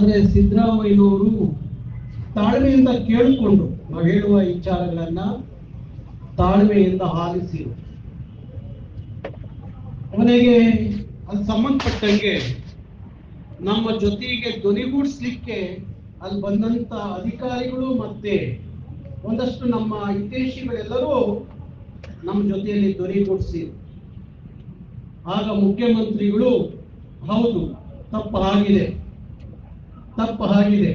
ಆದ್ರೆ ಸಿದ್ದರಾಮಯ್ಯನವರು ತಾಳ್ಮೆಯಿಂದ ಕೇಳಿಕೊಂಡು ನಾವು ಹೇಳುವ ವಿಚಾರಗಳನ್ನ ತಾಳ್ಮೆಯಿಂದ ಆಲಿಸಿ. ಅವನಿಗೆ ಅದು ಸಂಬಂಧಪಟ್ಟಂಗೆ ನಮ್ಮ ಜೊತೆಗೆ ಧ್ವನಿಗೂಡಿಸ್ಲಿಕ್ಕೆ ಅಲ್ಲಿ ಬಂದಂತ ಅಧಿಕಾರಿಗಳು ಮತ್ತೆ ಒಂದಷ್ಟು ನಮ್ಮ ಹಿತೈಷಿಗಳೆಲ್ಲರೂ ನಮ್ಮ ಜೊತೆಯಲ್ಲಿ ಧ್ವನಿಗೂಡಿಸಿ ಆಗ ಮುಖ್ಯಮಂತ್ರಿಗಳು, ಹೌದು ತಪ್ಪು ಆಗಿದೆ ತಪ್ಪು ಆಗಿದೆ.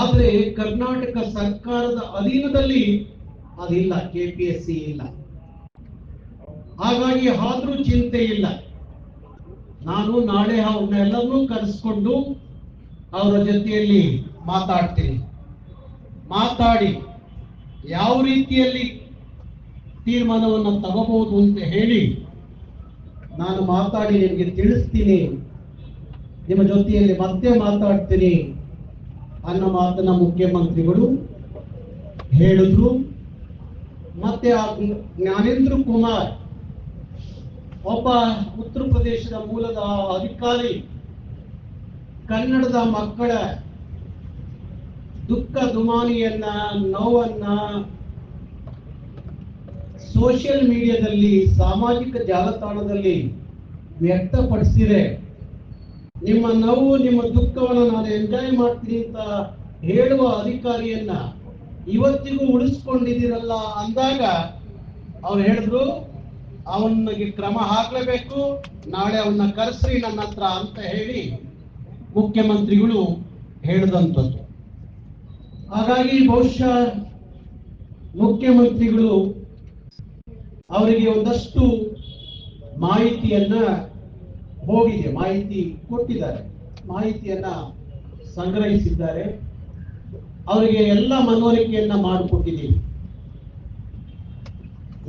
ಆದರೆ ಕರ್ನಾಟಕ ಸರ್ಕಾರದ ಅಧೀನದಲ್ಲಿ ಅದಿಲ್ಲ ಕೆ ಪಿ ಎಸ್ ಸಿ ಇಲ್ಲ. ಹಾಗಾಗಿ ಆದ್ರೂ ಚಿಂತೆ ಇಲ್ಲ. ನಾನು ನಾಳೆ ಅವ್ರನ್ನೆಲ್ಲರನ್ನೂ ಕರೆಸ್ಕೊಂಡು ಅವರ ಜೊತೆಯಲ್ಲಿ ಮಾತಾಡ್ತೀನಿ. ಮಾತಾಡಿ ಯಾವ ರೀತಿಯಲ್ಲಿ ತೀರ್ಮಾನವನ್ನು ತಗೋಬಹುದು ಅಂತ ಹೇಳಿ ನಾನು ಮಾತಾಡಿ ನಿಮಗೆ ತಿಳಿಸ್ತೀನಿ. ನಿಮ್ಮ ಜೊತೆಯಲ್ಲಿ ಮತ್ತೆ ಮಾತಾಡ್ತೀನಿ ಅನ್ನೋ ಮಾತನ್ನ ಮುಖ್ಯಮಂತ್ರಿಗಳು ಹೇಳಿದ್ರು. ಮತ್ತೆ ಆ ಜ್ಞಾನೇಂದ್ರ ಕುಮಾರ್ ಒಬ್ಬ ಉತ್ತರ ಪ್ರದೇಶದ ಮೂಲದ ಅಧಿಕಾರಿ, ಕನ್ನಡದ ಮಕ್ಕಳ ದುಃಖ ದುಮಾನಿಯನ್ನ, ನೋವನ್ನ ಸೋಷಿಯಲ್ ಮೀಡಿಯಾದಲ್ಲಿ ಸಾಮಾಜಿಕ ಜಾಲತಾಣದಲ್ಲಿ ವ್ಯಕ್ತಪಡಿಸಿದೆ. ನಿಮ್ಮ ನೋವು, ನಿಮ್ಮ ದುಃಖವನ್ನು ನಾನು ಎಂಜಾಯ್ ಮಾಡ್ತೀನಿ ಅಂತ ಹೇಳುವ ಅಧಿಕಾರಿಯನ್ನ ಇವತ್ತಿಗೂ ಉಳಿಸ್ಕೊಂಡಿದ್ದೀರಲ್ಲ ಅಂದಾಗ ಅವ್ರು ಹೇಳಿದ್ರು, ಅವನಿಗೆ ಕ್ರಮ ಹಾಕಲೇಬೇಕು, ನಾಳೆ ಅವನ್ನ ಕರೆಸ್ರಿ ನನ್ನ ಹತ್ರ ಅಂತ ಹೇಳಿ ಮುಖ್ಯಮಂತ್ರಿಗಳು ಹೇಳಿದಂಥದ್ದು. ಹಾಗಾಗಿ ಬಹುಶಃ ಮುಖ್ಯಮಂತ್ರಿಗಳು ಅವರಿಗೆ ಒಂದಷ್ಟು ಮಾಹಿತಿಯನ್ನ ಹೋಗಿದೆ ಮಾಹಿತಿ ಕೊಟ್ಟಿದ್ದಾರೆ. ಮಾಹಿತಿಯನ್ನ ಸಂಗ್ರಹಿಸಿದ್ದಾರೆ. ಅವರಿಗೆ ಎಲ್ಲ ಮನವರಿಕೆಯನ್ನ ಮಾಡಿಕೊಟ್ಟಿದ್ದೀವಿ.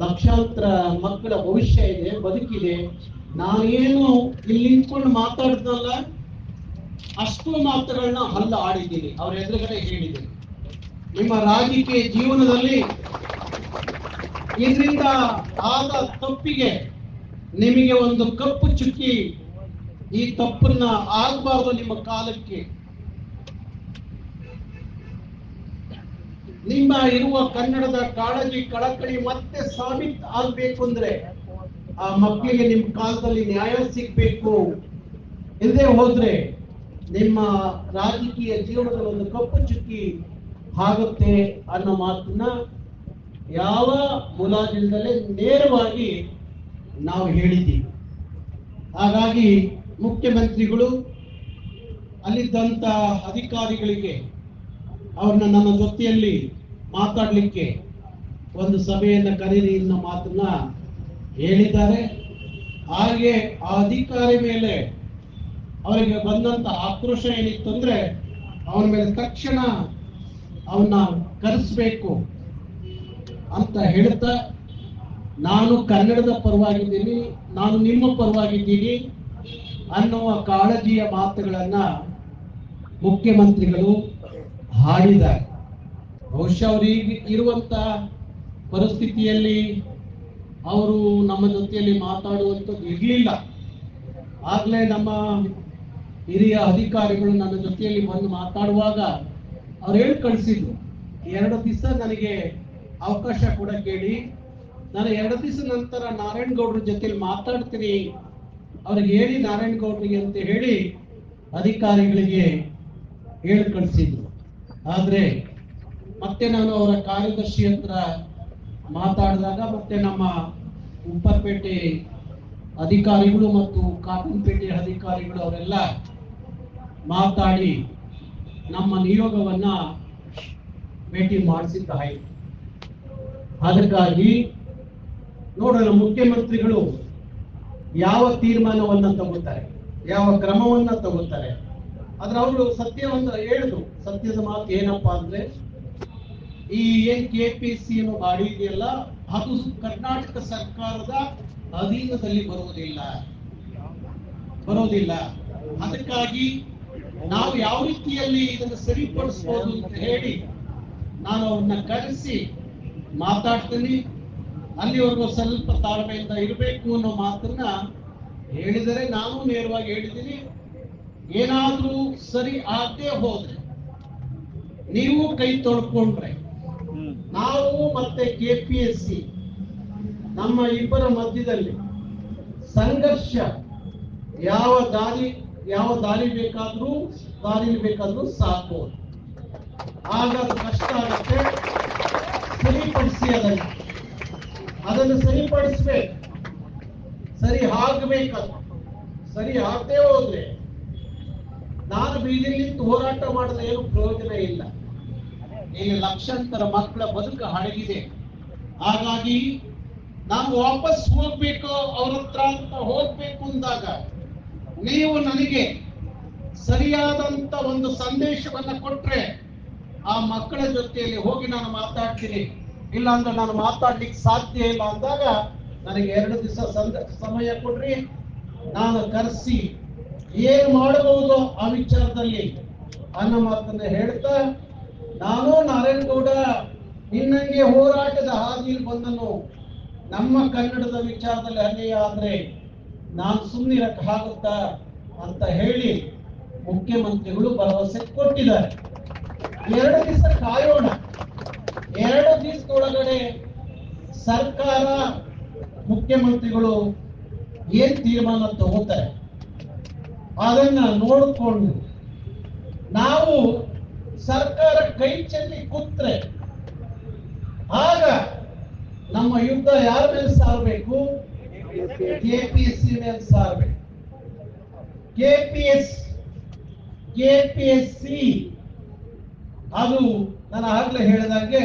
ಲಕ್ಷಾಂತರ ಮಕ್ಕಳ ಭವಿಷ್ಯ ಇದೆ, ಬದುಕಿದೆ. ನಾನೇನು ಇಲ್ಲಿ ನಿಂತ್ಕೊಂಡು ಮಾತಾಡ್ದಲ್ಲ, ಅಷ್ಟು ಮಾತುಗಳನ್ನ ಹಲ್ಲ ಆಡಿದ್ದೀನಿ. ಅವ್ರ ಎದುರುಗಡೆ ಹೇಳಿದೆ ನಿಮ್ಮ ರಾಜಕೀಯ ಜೀವನದಲ್ಲಿ ಇದರಿಂದ ಆದ ತಪ್ಪಿಗೆ ನಿಮಗೆ ಒಂದು ಕಪ್ಪು ಚುಕ್ಕಿ ಈ ತಪ್ಪನ್ನ ಆಗಬಾರ್ದು ನಿಮ್ಮ ಕಾಲಕ್ಕೆ. ನಿಮ್ಮ ಇರುವ ಕನ್ನಡದ ಕಾಳಜಿ ಕಳಕಳಿ ಮತ್ತೆ ಸಾಬೀತ್ ಆಗ್ಬೇಕು ಅಂದ್ರೆ ಆ ಮಕ್ಕಳಿಗೆ ನಿಮ್ಮ ಕಾಲದಲ್ಲಿ ನ್ಯಾಯ ಸಿಗ್ಬೇಕು. ಇಲ್ಲದೆ ಹೋದ್ರೆ ನಿಮ್ಮ ರಾಜಕೀಯ ಜೀವನದ ಒಂದು ಕಪ್ಪು ಚುಕ್ಕಿ ಆಗುತ್ತೆ ಅನ್ನೋ ಮಾತನ್ನ ಯಾವ ಮುಲಾಜಿಲ್ದಲೇ ನೇರವಾಗಿ ನಾವು ಹೇಳಿದ್ದೀವಿ. ಹಾಗಾಗಿ ಮುಖ್ಯಮಂತ್ರಿಗಳು ಅಲ್ಲಿದ್ದಂತ ಅಧಿಕಾರಿಗಳಿಗೆ ಅವ್ರನ್ನ ನನ್ನ ಜೊತೆಯಲ್ಲಿ ಮಾತಾಡಲಿಕ್ಕೆ ಒಂದು ಸಭೆಯನ್ನ ಕರೀರಿ ಅನ್ನೋ ಮಾತನ್ನ ಹೇಳಿದ್ದಾರೆ. ಹಾಗೆ ಆ ಅಧಿಕಾರಿ ಮೇಲೆ ಅವರಿಗೆ ಬಂದಂತ ಆಕ್ರೋಶ ಏನಿತ್ತು ಅಂದ್ರೆ ಅವನ ಮೇಲೆ ತಕ್ಷಣ ಅವನ್ನ ಕರೆಸ್ಬೇಕು ಅಂತ ಹೇಳ್ತಾ, ನಾನು ಕನ್ನಡದ ಪರವಾಗಿದ್ದೀನಿ, ನಾನು ನಿಮ್ಮ ಪರವಾಗಿದ್ದೀನಿ ಅನ್ನುವ ಕಾಳಜಿಯ ಮಾತುಗಳನ್ನ ಮುಖ್ಯಮಂತ್ರಿಗಳು ಹಾಡಿದ್ದಾರೆ. ಬಹುಶಃ ಅವರಿಗೆ ಇರುವಂತ ಪರಿಸ್ಥಿತಿಯಲ್ಲಿ ಅವರು ನಮ್ಮ ಜೊತೆಯಲ್ಲಿ ಮಾತಾಡುವಂಥದ್ದು ಇರಲಿಲ್ಲ. ಆಗ್ಲೇ ನಮ್ಮ ಹಿರಿಯ ಅಧಿಕಾರಿಗಳು ನನ್ನ ಜೊತೆಯಲ್ಲಿ ಬಂದು ಮಾತಾಡುವಾಗ ಅವ್ರು ಹೇಳಿ ಕಳಿಸಿದ್ರು ಎರಡು ದಿವಸ ನನಗೆ ಅವಕಾಶ ಕೂಡ ಕೇಳಿ. ನಾನು ಎರಡು ದಿವಸ ನಂತರ ನಾರಾಯಣ ಗೌಡ್ರ ಜೊತೆಲಿ ಮಾತಾಡ್ತೀನಿ ಅವ್ರಿಗೆ ಹೇಳಿ ನಾರಾಯಣ ಅಂತ ಹೇಳಿ ಅಧಿಕಾರಿಗಳಿಗೆ ಹೇಳಿ ಕಳಿಸಿದ್ರು ಆದ್ರೆ ಮತ್ತೆ ನಾನು ಅವರ ಕಾರ್ಯದರ್ಶಿ ಹತ್ರ ಮಾತಾಡಿದಾಗ ಮತ್ತೆ ನಮ್ಮ ಉಪ್ಪರ್ಪೇಟೆ ಅಧಿಕಾರಿಗಳು ಮತ್ತು ಕಾಕಂಪೇಟೆ ಅಧಿಕಾರಿಗಳು ಅವರೆಲ್ಲ ಮಾತಾಡಿ ನಮ್ಮ ನಿಯೋಗವನ್ನ ಭೇಟಿ ಮಾಡಿಸಿದ್ದಾಯಿತು. ಅದಕ್ಕಾಗಿ ನೋಡೋಣ ಮುಖ್ಯಮಂತ್ರಿಗಳು ಯಾವ ತೀರ್ಮಾನವನ್ನ ತಗೋತಾರೆ ಯಾವ ಕ್ರಮವನ್ನ ತಗೋತಾರೆ ಆದ್ರೆ ಅವರು ಸತ್ಯವನ್ನ ಹೇಳಿದ್ರು ಸತ್ಯದ ಮಾತು ಏನಪ್ಪಾ ಅಂದ್ರೆ, ಈ ಏನ್ ಕೆ ಪಿ ಸಿ ಅನ್ನೋ ಗಾಡಿ ಇದೆಯಲ್ಲ, ಅದು ಕರ್ನಾಟಕ ಸರ್ಕಾರದ ಅಧೀನದಲ್ಲಿ ಬರುವುದಿಲ್ಲ. ಬರೋದಿಲ್ಲ ಅದಕ್ಕಾಗಿ ನಾವು ಯಾವ ರೀತಿಯಲ್ಲಿ ಇದನ್ನು ಸರಿಪಡಿಸಬಹುದು ಅಂತ ಹೇಳಿ ನಾನು ಅವ್ರನ್ನ ಕರೆಸಿ ಮಾತಾಡ್ತೀನಿ. ಅಲ್ಲಿವರೆಗೂ ಸ್ವಲ್ಪ ತಾಳ್ಮೆಯಿಂದ ಇರಬೇಕು ಅನ್ನೋ ಮಾತನ್ನ ಹೇಳಿದರೆ ನಾನು ನೇರವಾಗಿ ಹೇಳಿದ್ದೀನಿ. ಏನಾದ್ರೂ ಸರಿ ಆಗದೆ ಹೋದ್ರೆ, ನೀವು ಕೈ ತೊಳ್ಕೊಂಡ್ರೆ, ನಾವು ಮತ್ತೆ ಕೆಪಿಎಸ್ಸಿ ನಮ್ಮ ಇಬ್ಬರ ಮಧ್ಯದಲ್ಲಿ ಸಂಘರ್ಷ ಯಾವ ದಾರಿ ಯಾವ ದಾರಿ ಬೇಕಾದ್ರೂ ದಾರಿ ಬೇಕಾದ್ರೂ ಸಾಕು. ಆಗ ಕಷ್ಟ ಆಗುತ್ತೆ. ಸರಿಪಡಿಸಿ ಅದನ್ನು. ಅದನ್ನು ಸರಿಪಡಿಸ್ಬೇಕು. ಸರಿ ಆಗ್ಬೇಕದು ಸರಿ ಆಗದೆ ಹೋದ್ರೆ ನಾನು ಬೀದಿಲಿ ಹೋರಾಟ ಮಾಡಿದ್ರೆ ಏನು ಪ್ರಯೋಜನ ಇಲ್ಲ. ಈಗ ಲಕ್ಷಾಂತರ ಮಕ್ಕಳ ಬದುಕು ಹಡಗಿದೆ ಹಾಗಾಗಿ ನಾನು ವಾಪಸ್ ಹೋಗ್ಬೇಕು, ಅವ್ರ ಹತ್ರ ಅಂತ ಹೋಗ್ಬೇಕು ಅಂದಾಗ ನೀವು ನನಗೆ ಸರಿಯಾದಂತ ಒಂದು ಸಂದೇಶವನ್ನ ಕೊಟ್ರೆ ಆ ಮಕ್ಕಳ ಜೊತೆಯಲ್ಲಿ ಹೋಗಿ ನಾನು ಮಾತಾಡ್ತೀನಿ. ಇಲ್ಲ ಅಂದ್ರೆ ನಾನು ಮಾತಾಡ್ಲಿಕ್ಕೆ ಸಾಧ್ಯ ಇಲ್ಲ ಅಂದಾಗ ನನಗೆ ಎರಡು ದಿವಸ ಸಮಯ ಕೊಡ್ರಿ. ನಾನು ಕರೆಸಿ ಏನು ಮಾಡಬಹುದು ಆ ವಿಚಾರದಲ್ಲಿ ಅನ್ನೋ ಮಾತನ್ನ ಹೇಳ್ತಾ, ನಾನು ನಾರಾಯಣಗೌಡ ನಿನ್ನಂಗೆ ಹೋರಾಟದ ಹಾದಿಯಲ್ಲಿ ಬಂದನು. ನಮ್ಮ ಕನ್ನಡದ ವಿಚಾರದಲ್ಲಿ ಅನ್ಯಾಯ ಆದ್ರೆ ನಾನು ಸುಮ್ಮನಿರಕ್ಕೆ ಆಗುತ್ತಾ ಅಂತ ಹೇಳಿ ಮುಖ್ಯಮಂತ್ರಿಗಳು ಭರವಸೆ ಕೊಟ್ಟಿದ್ದಾರೆ. ಎರಡು ದಿವಸ ಕಾಯೋಣ. ಎರಡು ದಿವಸದೊಳಗಡೆ ಸರ್ಕಾರ ಮುಖ್ಯಮಂತ್ರಿಗಳು ಏನ್ ತೀರ್ಮಾನ ತಗೋತಾರೆ, ಅದನ್ನ ನೋಡಿಕೊಂಡು ನಾವು ಸರ್ಕಾರ ಕೈ ಚೆಲ್ಲಿ ಕೂತ್ರೆ ಆಗ ನಮ್ಮ ಯುದ್ಧ ಯಾರ ಮೇಲೆ ಸಾರಬೇಕು? ಕೆಪಿಎಸ್ಸಿ ಮೇಲೆ ಸಾರಬೇಕು. ಕೆಪಿಎಸ್, ಕೆಪಿಎಸ್ಸಿ ಅದು ನಾನು ಆಗ್ಲೇ ಹೇಳಿದಾಗೆ